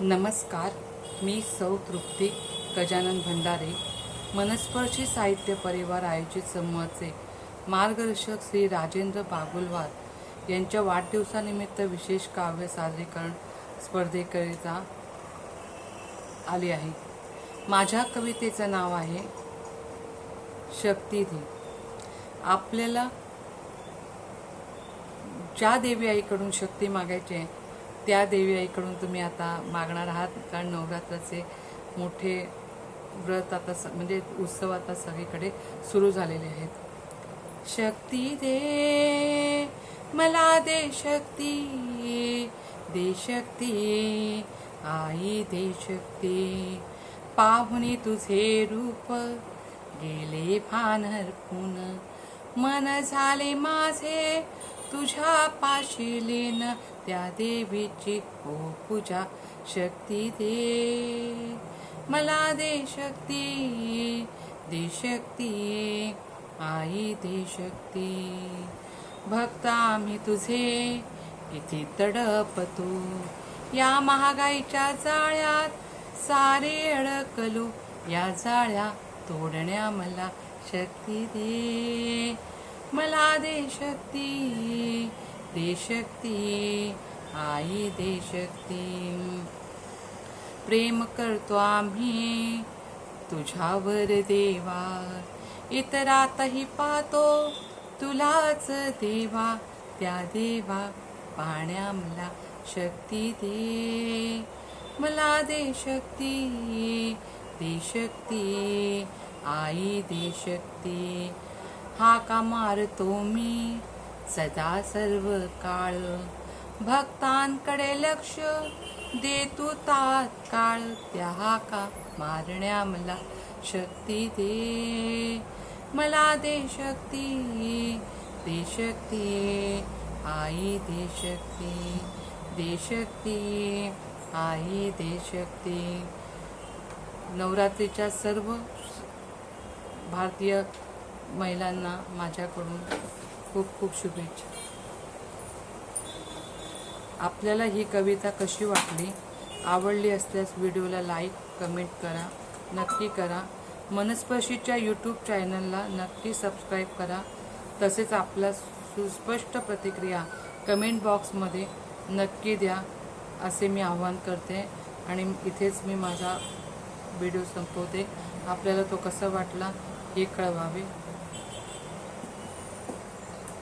नमस्कार मी सौ तृप्ती गजानन भंडारे. मनस्पर्शी साहित्य परिवार आयोजित समूहाचे मार्गदर्शक श्री राजेंद्र बागुलवार यांच्या वाढदिवसानिमित्त विशेष काव्य सादरीकरण स्पर्धेकरिता आली आहे. माझ्या कवितेचं नाव आहे शक्तिधी आपल्याला ज्या देवी आईकडून शक्ती मागायची आहे त्या देवी आईकडून तुम्ही आता मागणार आहात कारण नवरात्राचे मोठे व्रत आता स म्हणजे उत्सव आता सगळीकडे सुरू झालेले आहेत. शक्ती दे मला दे शक्ती दे शक्ती आई दे शक्ती. पाहुणे तुझे रूप गेले भानर हरपून मन झाले माझे तुझ्या पाशी त्या देवीची हो पूजा शक्ती दे. मला दे शक्ती दे शक्ती आई दे शक्ती. भक्ता आम्ही तुझे किती तडपतो. या महागाईच्या जाळ्यात सारे अडकलो या जाळ्या तोडण्या मला शक्ती दे. मला दे शक्ती दे शक्ती आई दे शक्ती प्रेम करतो आम्ही तुझ्यावर देवा. इतरातही पाहतो तुलाच देवा. त्या देवा पाण्या मला शक्ती दे. मला दे शक्ती दे शक्ती आई दे शक्ती हाका मारतो मी सदा सर्व काळ भक्तांकडे लक्ष दे तात्काळ. त्या हाका मारण्या मला शक्ती दे. मला दे शक्ती दे शक्ती आई दे शक्ती दे शक्ती आई दे शक्ती. नवरात्रीच्या सर्व भारतीय महिलांना माझ्याकडून खूप खूप शुभेच्छा. आपल्याला ही कविता कशी वाटली? आवडली असल्यास व्हिडिओला लाईक कमेंट करा नक्की करा. मनस्पर्शीच्या यूट्यूब चॅनलला नक्की सबस्क्राईब करा. तसेच आपला सुस्पष्ट प्रतिक्रिया कमेंट बॉक्समध्ये नक्की द्या असे मी आवाहन करते. आणि इथेच मी माझा व्हिडिओ संपवते. आपल्याला तो कसा वाटला हे कळवावे.